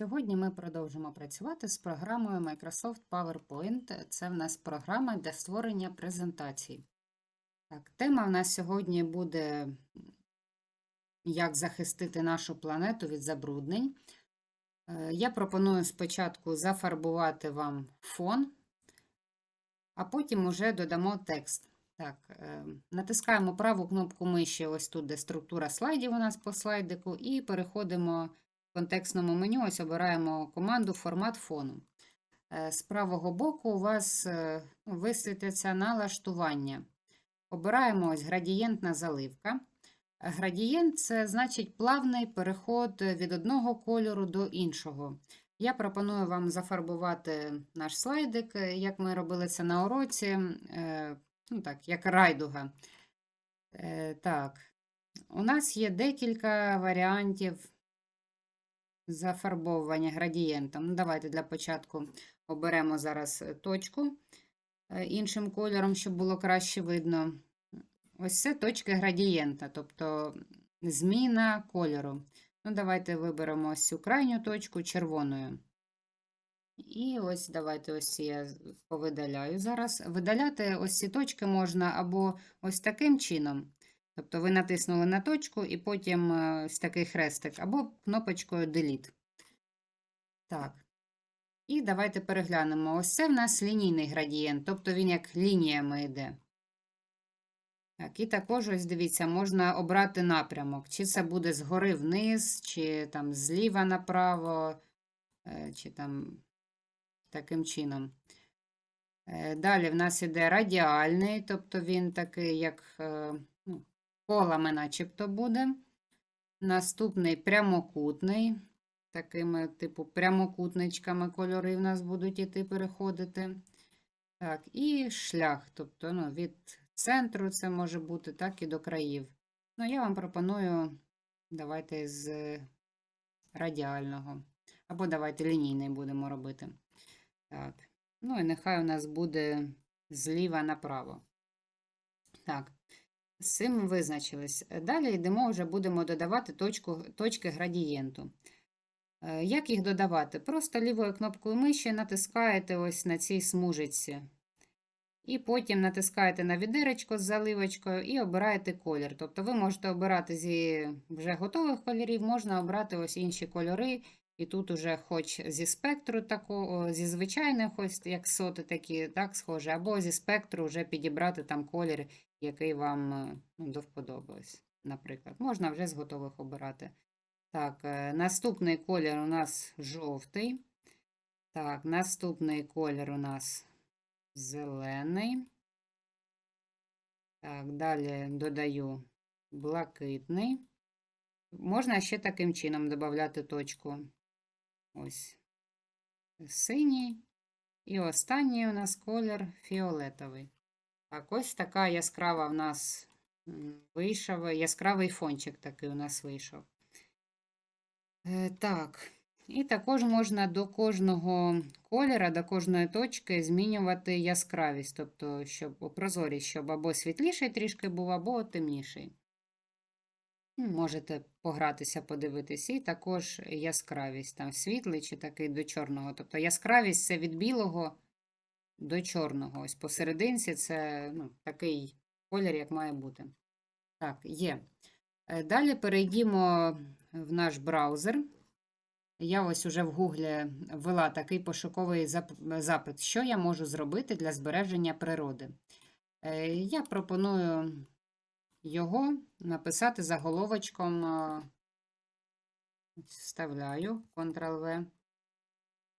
Сьогодні ми продовжимо працювати з програмою Microsoft PowerPoint. Це в нас програма для створення презентацій. Так, тема в нас сьогодні буде як захистити нашу планету від забруднень. Е, Я пропоную спочатку зафарбувати вам фон, а потім уже додамо текст. Так, е, натискаємо праву кнопку миші, ось тут, де структура слайдів у нас по слайдику, і переходимо в контекстному меню, ось обираємо команду формат фону. Е, З правого боку у вас е, висвітиться налаштування. Обираємо ось градієнтна заливка. Градієнт це значить плавний переход від одного кольору до іншого. Я пропоную вам зафарбувати наш слайдик, е, як ми робили це на уроці, ну так, як райдуга. Так, у нас є декілька варіантів зафарбовування градієнтом. Ну, давайте для початку оберемо зараз е, точку е, іншим кольором, щоб було краще видно. Ось це точки градієнта, тобто зміна кольору. Ну, давайте виберемо ось цю крайню точку червоною. І ось давайте ось я повидаляю зараз. Видаляти ось ці точки можна або ось таким чином. Тобто ви натиснули на точку і потім е, ось такий хрестик, або кнопочкою Delete. Так. І давайте переглянемо. Ось це в нас лінійний градієнт, тобто він як лініями йде. Так, і також, ось дивіться, можна обрати напрямок. Чи це буде згори вниз, чи там зліва направо, е, чи там таким чином. Е, Далі в нас іде радіальний, тобто він такий, як колами начебто буде. Наступний прямокутний, такими, типу, прямокутничками кольори в нас будуть іти переходити. Так, і шлях, тобто ну, від центру це може бути, так і до країв. Ну, я вам пропоную, давайте з радіального. Або давайте лінійний будемо робити. Так. Ну і нехай у нас буде зліва направо. Так, з цим визначились. Е, Далі йдемо, вже будемо додавати точку, точки градієнту. Е, Як їх додавати? Просто лівою кнопкою миші натискаєте ось на цій смужиці. І потім натискаєте на відеречко з заливочкою і обираєте колір. Тобто ви можете обирати зі вже готових кольорів, можна обрати ось інші кольори. І тут уже хоч зі спектру такого, зі звичайних, ось як соти такі, так, схоже, або зі спектру вже підібрати там колір, який вам е, ну, до вподоби, наприклад. Можна вже з готових обирати. Так, е, наступний колір у нас жовтий. Так, наступний колір у нас зелений. Так, далі додаю блакитний. Можна ще таким чином додати точку. Ось синій. І останній у нас колір фіолетовий. Так, ось така яскрава в нас вийшов, яскравий фончик такий у нас вийшов. Е, Так, і також можна до кожного кольора, до кожної точки змінювати яскравість, тобто, щоб прозорість, щоб або світліший трішки був, або темніший. Ну, Можете погратися, подивитися, і також яскравість, там світлий чи такий до чорного. Тобто яскравість це від білого до чорного. Ось посерединці це ну, такий колір, як має бути. Так, є. Е, Далі перейдімо в наш браузер. Я ось уже в Гуглі ввела такий пошуковий запит, що я можу зробити для збереження природи. Е, Я пропоную його написати заголовочком, е, вставляю Ctrl-V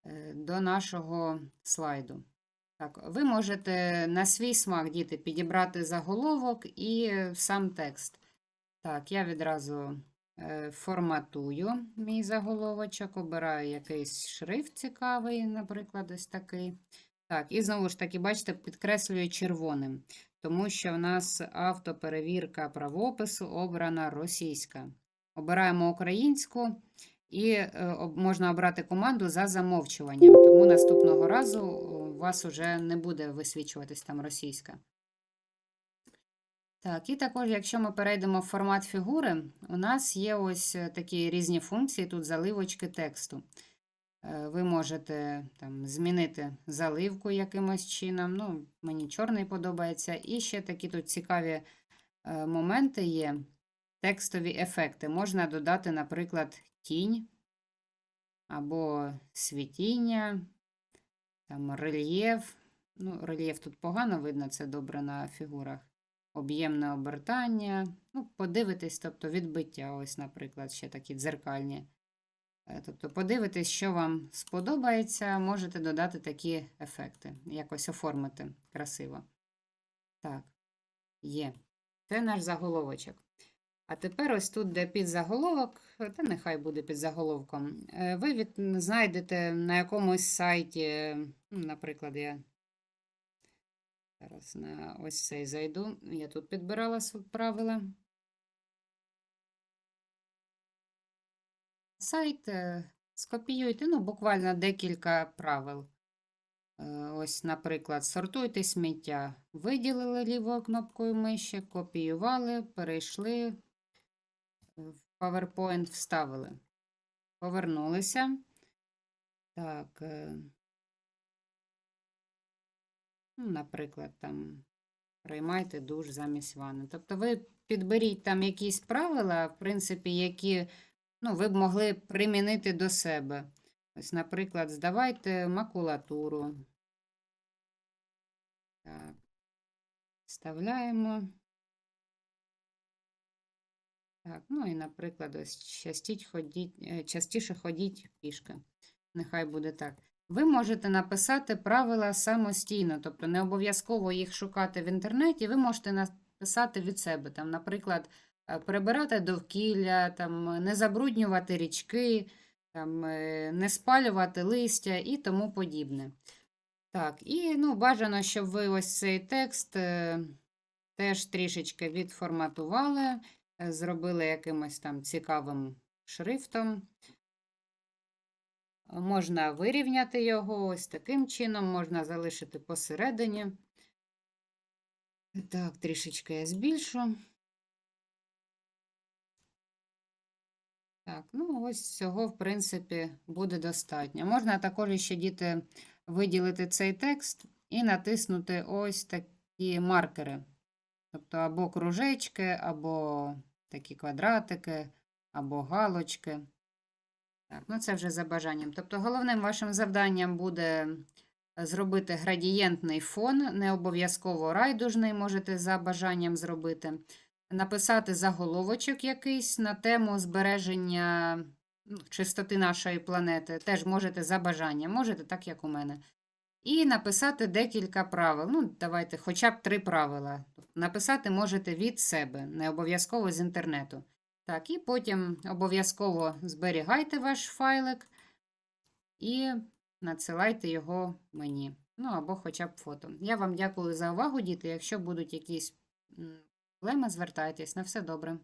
е, до нашого слайду. Так, ви можете на свій смак, діти, підібрати заголовок і сам текст. Так, я відразу е, форматую мій заголовочок, обираю якийсь шрифт цікавий, наприклад, ось такий. Так, і знову ж таки, бачите, підкреслюю червоним, тому що в нас автоперевірка правопису обрана російська. Обираємо українську і е, можна обрати команду за замовчуванням, тому наступного разу у вас вже не буде висвічуватись там російська. Так, і також, якщо ми перейдемо в формат фігури, у нас є ось е, такі різні функції, тут заливочки тексту. Е, Ви можете там змінити заливку якимось чином. Ну, мені чорний подобається. І ще такі тут цікаві е, моменти є. Текстові ефекти. Можна додати, наприклад, тінь або світіння, там рельєф. Ну, рельєф тут погано видно, це добре на фігурах. Об'ємне обертання. Ну, подивитись, тобто відбиття, ось, наприклад, ще такі дзеркальні. Е, Тобто подивитись, що вам сподобається, можете додати такі ефекти, якось оформити красиво. Так, є. Це наш заголовочок. А тепер ось тут, де підзаголовок, та нехай буде під заголовком. е, Ви від... знайдете на якомусь сайті, ну, наприклад, я зараз на ось цей зайду. Я тут підбирала правила. Сайт е, скопіюйте, ну, буквально декілька правил. Е, Ось, наприклад, сортуйте сміття. Виділили лівою кнопкою миші, копіювали, перейшли, е, в PowerPoint вставили. Повернулися. Так, е, ну, наприклад, там приймайте душ замість ванни. Тобто ви підберіть там якісь правила, в принципі, які ну, ви б могли примінити до себе. Ось, наприклад, здавайте макулатуру. Так. Вставляємо. Так, ну і, наприклад, ось ходіть, е, частіше ходіть пішки. Нехай буде так. Ви можете написати правила самостійно, тобто не обов'язково їх шукати в інтернеті. Ви можете написати від себе. Там, наприклад, прибирати довкілля, там, не забруднювати річки, там, е, не спалювати листя і тому подібне. Так, і ну, бажано, щоб ви ось цей текст е, теж трішечки відформатували, е, зробили якимось там цікавим шрифтом. Можна вирівняти його ось таким чином, можна залишити посередині. Так, трішечки я збільшу. Так, ну ось цього, в принципі, буде достатньо. Можна також ще діти виділити цей текст і натиснути ось такі маркери. Тобто або кружечки, або такі квадратики, або галочки. Так, ну це вже за бажанням. Тобто головним вашим завданням буде зробити градієнтний фон, не обов'язково райдужний, можете за бажанням зробити. Написати заголовочок якийсь на тему збереження ну, чистоти нашої планети. Теж можете за бажанням, можете так, як у мене. І написати декілька правил. Ну, давайте хоча б три правила. Написати можете від себе, не обов'язково з інтернету. Так, і потім обов'язково зберігайте ваш файлик і надсилайте його мені. Ну, або хоча б фото. Я вам дякую за увагу, діти. Якщо будуть якісь проблеми, звертайтесь. На все добре.